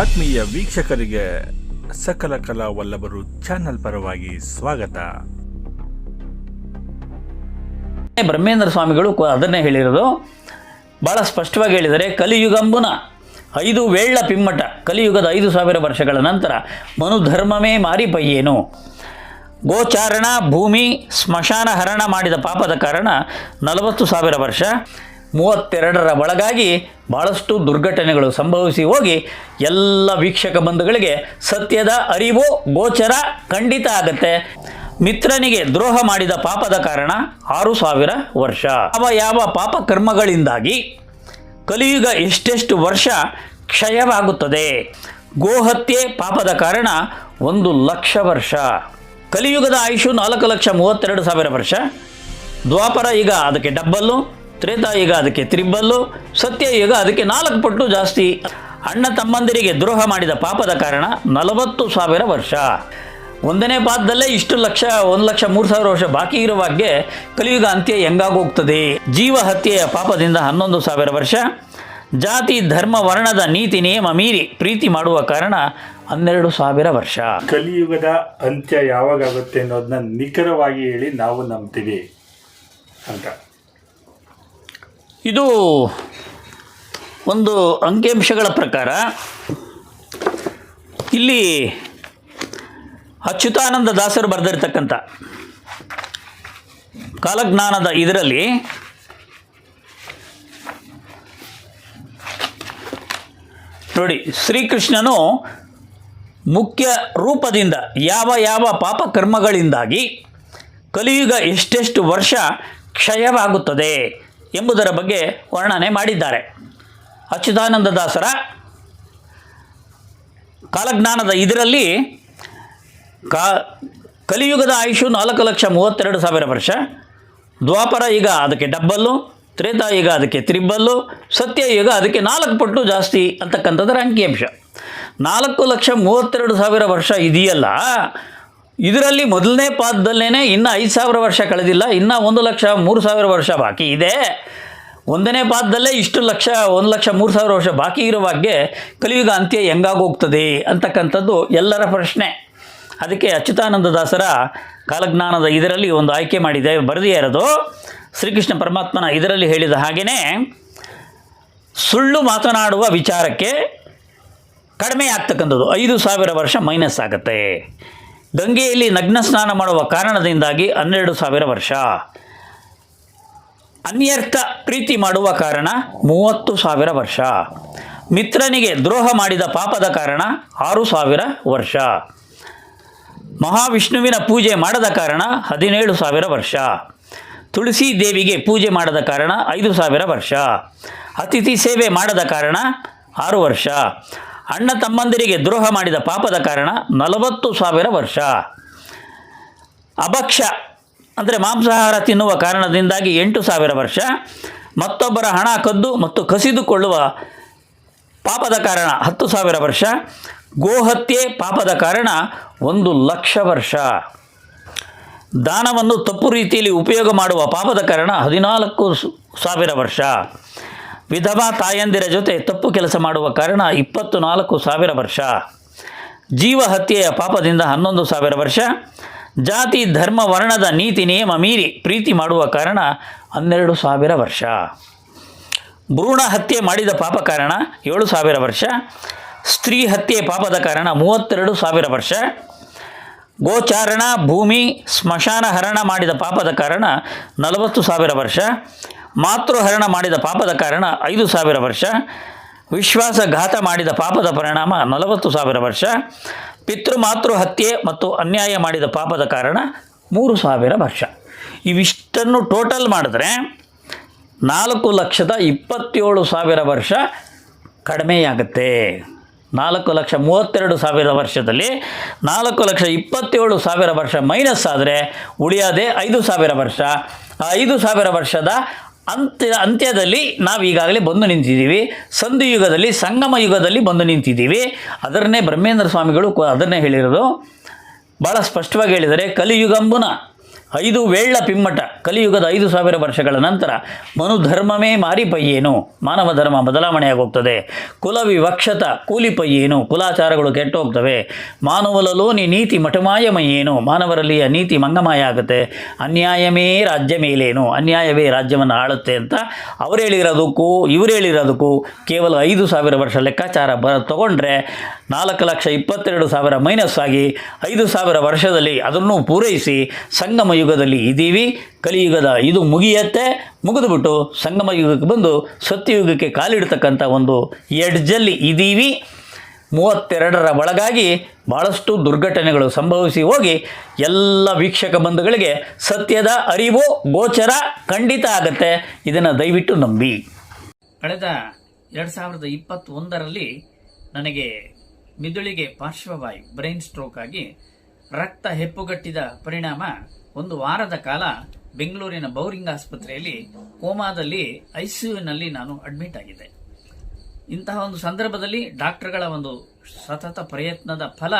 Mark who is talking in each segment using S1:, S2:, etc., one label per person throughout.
S1: ಆತ್ಮೀಯ ವೀಕ್ಷಕರಿಗೆ ಸಕಲ ಕಲಾ ವಲ್ಲಭರು ಚಾನಲ್ ಪರವಾಗಿ ಸ್ವಾಗತ.
S2: ಬ್ರಹ್ಮೇಂದ್ರ ಸ್ವಾಮಿಗಳು ಅದನ್ನೇ ಹೇಳಿರೋದು. ಬಹಳ ಸ್ಪಷ್ಟವಾಗಿ ಹೇಳಿದರೆ, ಕಲಿಯುಗಂಬುನ ಐದು ವೇಳ್ಳ ಪಿಮ್ಮಟ, ಕಲಿಯುಗದ ಐದು ಸಾವಿರ ವರ್ಷಗಳ ನಂತರ ಮನುಧರ್ಮವೇ ಮಾರಿ ಪೈಯೇನು ಗೋಚಾರಣ, ಭೂಮಿ, ಸ್ಮಶಾನ ಹರಣ ಮಾಡಿದ ಪಾಪದ ಕಾರಣ ನಲವತ್ತು ಸಾವಿರ ವರ್ಷ ಮೂವತ್ತೆರಡರ ಒಳಗಾಗಿ ಭಾಳಷ್ಟು ದುರ್ಘಟನೆಗಳು ಸಂಭವಿಸಿ ಹೋಗಿ ಎಲ್ಲ ವೀಕ್ಷಕ ಬಂಧುಗಳಿಗೆ ಸತ್ಯದ ಅರಿವು ಗೋಚರ ಖಂಡಿತ ಆಗತ್ತೆ. ಮಿತ್ರನಿಗೆ ದ್ರೋಹ ಮಾಡಿದ ಪಾಪದ ಕಾರಣ ಆರು ಸಾವಿರ ವರ್ಷ. ಯಾವ ಯಾವ ಪಾಪ ಕರ್ಮಗಳಿಂದಾಗಿ ಕಲಿಯುಗ ಎಷ್ಟೆಷ್ಟು ವರ್ಷ ಕ್ಷಯವಾಗುತ್ತದೆ. ಗೋಹತ್ಯೆ ಪಾಪದ ಕಾರಣ ಒಂದು ಲಕ್ಷ ವರ್ಷ. ಕಲಿಯುಗದ ಆಯುಷು ನಾಲ್ಕು ಲಕ್ಷ ಮೂವತ್ತೆರಡು ಸಾವಿರ ವರ್ಷ. ದ್ವಾಪರ ಈಗ ಅದಕ್ಕೆ ಡಬ್ಬಲ್ಲು. ತ್ರೇತಾ ಯುಗ ಅದಕ್ಕೆ ತ್ರಿಬ್ಬಲ್ಲು ಸತ್ಯ ಯುಗ ಅದಕ್ಕೆ ನಾಲ್ಕು ಪಟ್ಟು ಜಾಸ್ತಿ. ಅಣ್ಣ ತಮ್ಮಂದಿರಿಗೆ ದ್ರೋಹ ಮಾಡಿದ ಪಾಪದ ಕಾರಣ ನಲವತ್ತು ಸಾವಿರ ವರ್ಷ. ಒಂದನೇ ಪಾದದಲ್ಲೇ ಇಷ್ಟು ಲಕ್ಷ, ಒಂದು ಲಕ್ಷ ಮೂರು ಸಾವಿರ ವರ್ಷ ಬಾಕಿ ಇರುವಾಗೆ ಕಲಿಯುಗ ಅಂತ್ಯ ಹೆಂಗಾಗೋಗ್ತದೆ ಜೀವ ಹತ್ಯೆಯ ಪಾಪದಿಂದ ಹನ್ನೊಂದು ಸಾವಿರ ವರ್ಷ. ಜಾತಿ, ಧರ್ಮ, ವರ್ಣದ ನೀತಿ, ನಿಯಮ ಮೀರಿ ಪ್ರೀತಿ ಮಾಡುವ ಕಾರಣ ಹನ್ನೆರಡು ಸಾವಿರ ವರ್ಷ.
S1: ಕಲಿಯುಗದ ಅಂತ್ಯ ಯಾವಾಗುತ್ತೆ ಅನ್ನೋದನ್ನ ನಿಖರವಾಗಿ ಹೇಳಿ ನಾವು ನಂಬ್ತೀವಿ ಅಂತ.
S2: ಇದು ಒಂದು ಅಂಕಿಅಂಶಗಳ ಪ್ರಕಾರ ಇಲ್ಲಿ ಅಚ್ಯುತಾನಂದ ದಾಸರು ಬರೆದಿರ್ತಕ್ಕಂಥ ಕಾಲಜ್ಞಾನದ ಇದರಲ್ಲಿ ನೋಡಿ, ಶ್ರೀಕೃಷ್ಣನು ಮುಖ್ಯ ರೂಪದಿಂದ ಯಾವ ಯಾವ ಪಾಪ ಕರ್ಮಗಳಿಂದಾಗಿ ಕಲಿಯುಗ ಎಷ್ಟೆಷ್ಟು ವರ್ಷ ಕ್ಷಯವಾಗುತ್ತದೆ. ಎಂಬುದರ ಬಗ್ಗೆ ವರ್ಣನೆ ಮಾಡಿದ್ದಾರೆ. ಅಚ್ಯುತಾನಂದ ದಾಸರ ಕಾಲಜ್ಞಾನದ ಇದರಲ್ಲಿ ಕಾ ಕಲಿಯುಗದ ಆಯುಷು ನಾಲ್ಕು ಲಕ್ಷ ಮೂವತ್ತೆರಡು ಸಾವಿರ ವರ್ಷ. ದ್ವಾಪರ ಈಗ ಅದಕ್ಕೆ ಡಬ್ಬಲ್ಲು, ತ್ರೇತಾ ಈಗ ಅದಕ್ಕೆ ತ್ರಿಬ್ಬಲ್ಲು, ಸತ್ಯ ಈಗ ಅದಕ್ಕೆ ನಾಲ್ಕು ಪಟ್ಟು ಜಾಸ್ತಿ ಅಂತಕ್ಕಂಥದ್ದರ ಅಂಕಿಅಂಶ ನಾಲ್ಕು ಲಕ್ಷ ಮೂವತ್ತೆರಡು ಸಾವಿರ ವರ್ಷ ಇದೆಯಲ್ಲ ಇದರಲ್ಲಿ ಮೊದಲನೇ ಪಾದದಲ್ಲೇ ಇನ್ನು ಐದು ಸಾವಿರ ವರ್ಷ ಕಳೆದಿಲ್ಲ, ಇನ್ನು ಒಂದು ಲಕ್ಷ ಮೂರು ಸಾವಿರ ವರ್ಷ ಬಾಕಿ ಇದೆ. ಒಂದನೇ ಪಾದದಲ್ಲೇ ಇಷ್ಟು ಲಕ್ಷ, ಒಂದು ಲಕ್ಷ ಮೂರು ಸಾವಿರ ವರ್ಷ ಬಾಕಿ ಇರುವಾಗೆ ಕಲಿಯುಗ ಅಂತ್ಯ ಹೆಂಗಾಗೋಗ್ತದೆ ಅಂತಕ್ಕಂಥದ್ದು ಎಲ್ಲರ ಪ್ರಶ್ನೆ. ಅದಕ್ಕೆ ಅಚ್ಯುತಾನಂದ ದಾಸರ ಕಾಲಜ್ಞಾನದ ಇದರಲ್ಲಿ ಒಂದು ಆಯ್ಕೆ ಮಾಡಿದೆ ಬರೆದೇ ಇರೋದು. ಶ್ರೀಕೃಷ್ಣ ಪರಮಾತ್ಮನ ಇದರಲ್ಲಿ ಹೇಳಿದ ಹಾಗೆಯೇ ಸುಳ್ಳು ಮಾತನಾಡುವ ವಿಚಾರಕ್ಕೆ ಕಡಿಮೆ ಆಗ್ತಕ್ಕಂಥದ್ದು ಐದು ಸಾವಿರ ವರ್ಷ ಮೈನಸ್ ಆಗುತ್ತೆ. ಗಂಗೆಯಲ್ಲಿ ನಗ್ನ ಸ್ನಾನ ಮಾಡುವ ಕಾರಣದಿಂದಾಗಿ ಹನ್ನೆರಡು ಸಾವಿರ ವರ್ಷ. ಅನ್ಯರ್ಥ ಪ್ರೀತಿ ಮಾಡುವ ಕಾರಣ ಮೂವತ್ತು ಸಾವಿರ ವರ್ಷ. ಮಿತ್ರನಿಗೆ ದ್ರೋಹ ಮಾಡಿದ ಪಾಪದ ಕಾರಣ ಆರು ಸಾವಿರ ವರ್ಷ. ಮಹಾವಿಷ್ಣುವಿನ ಪೂಜೆ ಮಾಡದ ಕಾರಣ ಹದಿನೇಳು ಸಾವಿರ ವರ್ಷ. ತುಳಸಿ ದೇವಿಗೆ ಪೂಜೆ ಮಾಡದ ಕಾರಣ ಐದು ಸಾವಿರ ವರ್ಷ. ಅತಿಥಿ ಸೇವೆ ಮಾಡದ ಕಾರಣ ಆರು ವರ್ಷ. ಅಣ್ಣ ತಮ್ಮಂದಿರಿಗೆ ದ್ರೋಹ ಮಾಡಿದ ಪಾಪದ ಕಾರಣ ನಲವತ್ತು ಸಾವಿರ ವರ್ಷ. ಅಭಕ್ಷ ಅಂದರೆ ಮಾಂಸಾಹಾರ ತಿನ್ನುವ ಕಾರಣದಿಂದಾಗಿ ಎಂಟು ಸಾವಿರ ವರ್ಷ. ಮತ್ತೊಬ್ಬರ ಹಣ ಕದ್ದು ಮತ್ತು ಕಸಿದುಕೊಳ್ಳುವ ಪಾಪದ ಕಾರಣ ಹತ್ತು ಸಾವಿರ ವರ್ಷ. ಗೋಹತ್ಯೆ ಪಾಪದ ಕಾರಣ ಒಂದು ಲಕ್ಷ ವರ್ಷ. ದಾನವನ್ನು ತಪ್ಪು ರೀತಿಯಲ್ಲಿ ಉಪಯೋಗ ಮಾಡುವ ಪಾಪದ ಕಾರಣ ಹದಿನಾಲ್ಕು ಸಾವಿರ ವರ್ಷ. ವಿಧವಾ ತಾಯಂದಿರ ಜೊತೆ ತಪ್ಪು ಕೆಲಸ ಮಾಡುವ ಕಾರಣ ಇಪ್ಪತ್ತು ನಾಲ್ಕು ಸಾವಿರ ವರ್ಷ. ಜೀವ ಹತ್ಯೆಯ ಪಾಪದಿಂದ ಹನ್ನೊಂದು ಸಾವಿರ ವರ್ಷ. ಜಾತಿ, ಧರ್ಮ, ವರ್ಣದ ನೀತಿ, ನಿಯಮ ಮೀರಿ ಪ್ರೀತಿ ಮಾಡುವ ಕಾರಣ ಹನ್ನೆರಡು ಸಾವಿರ ವರ್ಷ. ಭ್ರೂಣ ಹತ್ಯೆ ಮಾಡಿದ ಪಾಪ ಕಾರಣ ಏಳು ಸಾವಿರ ವರ್ಷ. ಸ್ತ್ರೀ ಹತ್ಯೆ ಪಾಪದ ಕಾರಣ ಮೂವತ್ತೆರಡು ಸಾವಿರ ವರ್ಷ. ಗೋಚಾರಣ, ಭೂಮಿ, ಸ್ಮಶಾನ ಹರಣ ಮಾಡಿದ ಪಾಪದ ಕಾರಣ ನಲವತ್ತು ಸಾವಿರ ವರ್ಷ. ಮಾತೃಹರಣ ಮಾಡಿದ ಪಾಪದ ಕಾರಣ ಐದು ಸಾವಿರ ವರ್ಷ, ವಿಶ್ವಾಸಘಾತ ಮಾಡಿದ ಪಾಪದ ಪರಿಣಾಮ ನಲವತ್ತು ಸಾವಿರ ವರ್ಷ ಪಿತೃ ಮಾತೃ ಹತ್ಯೆ ಮತ್ತು ಅನ್ಯಾಯ ಮಾಡಿದ ಪಾಪದ ಕಾರಣ ಮೂರು ಸಾವಿರ ವರ್ಷ. ಇವಿಷ್ಟನ್ನು ಟೋಟಲ್ ಮಾಡಿದ್ರೆ ನಾಲ್ಕು ಲಕ್ಷದ ಇಪ್ಪತ್ತೇಳು ಸಾವಿರ ವರ್ಷ ಕಡಿಮೆಯಾಗುತ್ತೆ. ನಾಲ್ಕು ಲಕ್ಷ ಮೂವತ್ತೆರಡು ಸಾವಿರ ವರ್ಷದಲ್ಲಿ ನಾಲ್ಕು ಲಕ್ಷ ಇಪ್ಪತ್ತೇಳು ಸಾವಿರ ವರ್ಷ ಮೈನಸ್ ಆದರೆ ಉಳಿಯೋದೇ ಐದು ಸಾವಿರ ವರ್ಷ. ಆ ಐದು ಸಾವಿರ ವರ್ಷದ ಅಂತ್ಯ, ಅಂತ್ಯದಲ್ಲಿ ನಾವು ಈಗಾಗಲೇ ಬಂದು ನಿಂತಿದ್ದೀವಿ. ಸಂಧಿ ಯುಗದಲ್ಲಿ, ಸಂಗಮ ಯುಗದಲ್ಲಿ ಬಂದು ನಿಂತಿದ್ದೀವಿ. ಅದರನ್ನೇ ಬ್ರಹ್ಮೇಂದ್ರ ಸ್ವಾಮಿಗಳು ಅದನ್ನೇ ಹೇಳಿರೋದು. ಭಾಳ ಸ್ಪಷ್ಟವಾಗಿ ಹೇಳಿದರೆ ಕಲಿಯುಗಂಬುನ ಐದು ವೇಳ್ಳ ಪಿಮ್ಮಟ. ಕಲಿಯುಗದ ಐದು ಸಾವಿರ ವರ್ಷಗಳ ನಂತರ ಮನುಧರ್ಮವೇ ಮಾರಿ ಪೈಯೇನು ಮಾನವ ಧರ್ಮ ಬದಲಾವಣೆಯಾಗೋಗ್ತದೆ. ಕುಲ ವಿವಕ್ಷತ ಕೂಲಿ ಪಯ್ಯೇನು ಕುಲಾಚಾರಗಳು ಕೆಟ್ಟೋಗ್ತವೆ. ಮಾನವಲಲೋನಿ ನೀತಿ ಮಠಮಾಯಮಯ್ಯೇನು? ಮಾನವರಲ್ಲಿಯ ನೀತಿ ಮಂಗಮಾಯ ಆಗುತ್ತೆ. ಅನ್ಯಾಯವೇ ರಾಜ್ಯ ಮೇಲೇನು? ಅನ್ಯಾಯವೇ ರಾಜ್ಯವನ್ನು ಆಳುತ್ತೆ ಅಂತ ಅವ್ರು ಹೇಳಿರೋದಕ್ಕೂ, ಇವ್ರು ಹೇಳಿರೋದಕ್ಕೂ ಕೇವಲ ಐದು ಸಾವಿರ ವರ್ಷ ಲೆಕ್ಕಾಚಾರ ಬ, ತಗೊಂಡ್ರೆ ನಾಲ್ಕು ಲಕ್ಷ ಇಪ್ಪತ್ತೆರಡು ಸಾವಿರ ಮೈನಸ್ ಆಗಿ ಐದು ಸಾವಿರ ವರ್ಷದಲ್ಲಿ ಅದನ್ನು ಪೂರೈಸಿ ಸಂಗಮ ಯುಗದಲ್ಲಿ ಇದ್ದೀವಿ. ಕಲಿಯುಗದ ಇದು ಮುಗಿಯತ್ತೆ. ಮುಗಿದುಬಿಟ್ಟು ಸಂಗಮ ಯುಗಕ್ಕೆ ಬಂದು ಸತ್ಯಯುಗಕ್ಕೆ ಕಾಲಿಡ್ತಕ್ಕಂಥ ಒಂದು ಎಡ್ಜಲ್ಲಿ ಇದ್ದೀವಿ. ಮೂವತ್ತೆರಡರ ಒಳಗಾಗಿ ಭಾಳಷ್ಟು ದುರ್ಘಟನೆಗಳು ಸಂಭವಿಸಿ ಹೋಗಿ ಎಲ್ಲ ವೀಕ್ಷಕ ಬಂಧುಗಳಿಗೆ ಸತ್ಯದ ಅರಿವು, ಗೋಚರ ಖಂಡಿತ ಆಗತ್ತೆ. ಇದನ್ನು ದಯವಿಟ್ಟು ನಂಬಿ. ಕಳೆದ ಎರಡು ಸಾವಿರದ ಇಪ್ಪತ್ತೊಂದರಲ್ಲಿ ನನಗೆ ಮಿದುಳಿಗೆ ಪಾರ್ಶ್ವವಾಯು ಬ್ರೈನ್ ಸ್ಟ್ರೋಕ್ ಆಗಿ ರಕ್ತ ಹೆಪ್ಪುಗಟ್ಟಿದ ಪರಿಣಾಮ ಒಂದು ವಾರದ ಕಾಲ ಬೆಂಗಳೂರಿನ ಬೌರಿಂಗ್ ಆಸ್ಪತ್ರೆಯಲ್ಲಿ ಕೋಮಾದಲ್ಲಿ ಐಸಿಯುನಲ್ಲಿ ನಾನು ಅಡ್ಮಿಟ್ ಆಗಿದ್ದೆ. ಇಂತಹ ಒಂದು ಸಂದರ್ಭದಲ್ಲಿ ಡಾಕ್ಟರ್ಗಳ ಒಂದು ಸತತ ಪ್ರಯತ್ನದ ಫಲ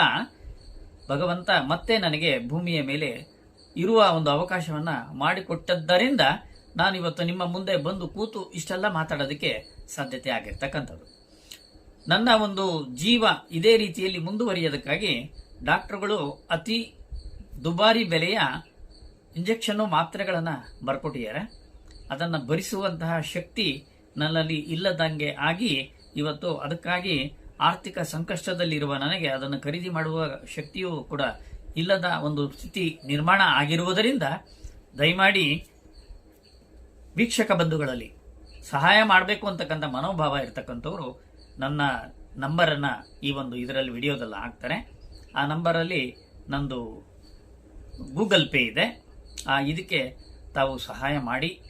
S2: ಭಗವಂತ ಮತ್ತೆ ನನಗೆ ಭೂಮಿಯ ಮೇಲೆ ಇರುವ ಒಂದು ಅವಕಾಶವನ್ನ ಮಾಡಿಕೊಟ್ಟದ್ದರಿಂದ ನಾನು ಇವತ್ತು ನಿಮ್ಮ ಮುಂದೆ ಬಂದು ಕೂತು ಇಷ್ಟೆಲ್ಲ ಮಾತಾಡೋದಕ್ಕೆ ಸಾಧ್ಯತೆ ಆಗಿರ್ತಕ್ಕಂಥದ್ದು. ನನ್ನ ಒಂದು ಜೀವ ಇದೇ ರೀತಿಯಲ್ಲಿ ಮುಂದುವರಿಯೋದಕ್ಕಾಗಿ ಡಾಕ್ಟರ್ಗಳು ಅತಿ ದುಬಾರಿ ಬೆಲೆಯ ಇಂಜೆಕ್ಷನ್ನು ಮಾತ್ರೆಗಳನ್ನು ಬರ್ಕೊಟ್ಟಿದ್ದಾರೆ. ಅದನ್ನು ಭರಿಸುವಂತಹ ಶಕ್ತಿ ನನ್ನಲ್ಲಿ ಇಲ್ಲದಂಗೆ ಆಗಿ ಇವತ್ತು ಅದಕ್ಕಾಗಿ ಆರ್ಥಿಕ ಸಂಕಷ್ಟದಲ್ಲಿರುವ ನನಗೆ ಅದನ್ನು ಖರೀದಿ ಮಾಡುವ ಶಕ್ತಿಯೂ ಕೂಡ ಇಲ್ಲದ ಒಂದು ಸ್ಥಿತಿ ನಿರ್ಮಾಣ ಆಗಿರುವುದರಿಂದ ದಯಮಾಡಿ ವೀಕ್ಷಕ ಬಂಧುಗಳಲ್ಲಿ ಸಹಾಯ ಮಾಡಬೇಕು ಅಂತಕ್ಕಂಥ ಮನೋಭಾವ ಇರತಕ್ಕಂಥವರು ನನ್ನ ನಂಬರನ್ನು ಈ ಒಂದು ಇದರಲ್ಲಿ ವಿಡಿಯೋದಲ್ಲಿ ಹಾಕ್ತಾರೆ. ಆ ನಂಬರಲ್ಲಿ ನಂದು ಗೂಗಲ್ ಪೇ ಇದೆ. ಆ ಇದಕ್ಕೆ ತಾವು ಸಹಾಯ ಮಾಡಿ.